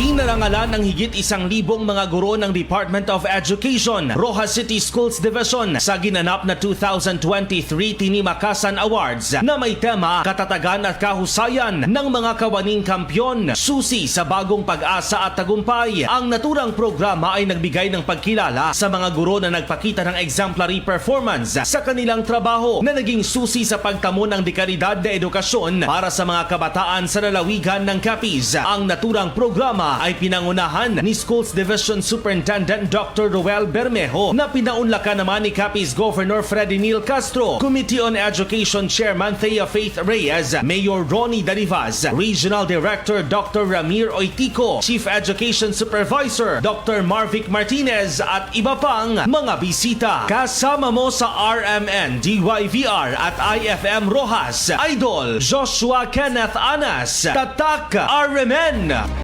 Pinarangalan ng higit isang libong mga guro ng Department of Education, Rojas City Schools Division sa ginanap na 2023 Tinimakasan Awards na may tema Katatagan at Kahusayan ng mga kawaning kampyon, susi sa bagong pag-asa at tagumpay. Ang naturang programa ay nagbigay ng pagkilala sa mga guro na nagpakita ng exemplary performance sa kanilang trabaho na naging susi sa pagtamo ng dekalidad na edukasyon para sa mga kabataan sa lalawigan ng Capiz. Ang naturang programa ay pinangunahan ni Schools Division Superintendent Dr. Roel Bermejo na pinaunlakan naman ni Capiz Governor Freddy Neil Castro, Committee on Education Chairman Thea Faith Reyes, Mayor Ronnie Darivaz, Regional Director Dr. Ramir Oitico, Chief Education Supervisor Dr. Marvic Martinez at iba pang mga bisita. Kasama mo sa RMN, DYVR at IFM Rojas, Idol Joshua Kenneth Anas, Tatak RMN. coming up.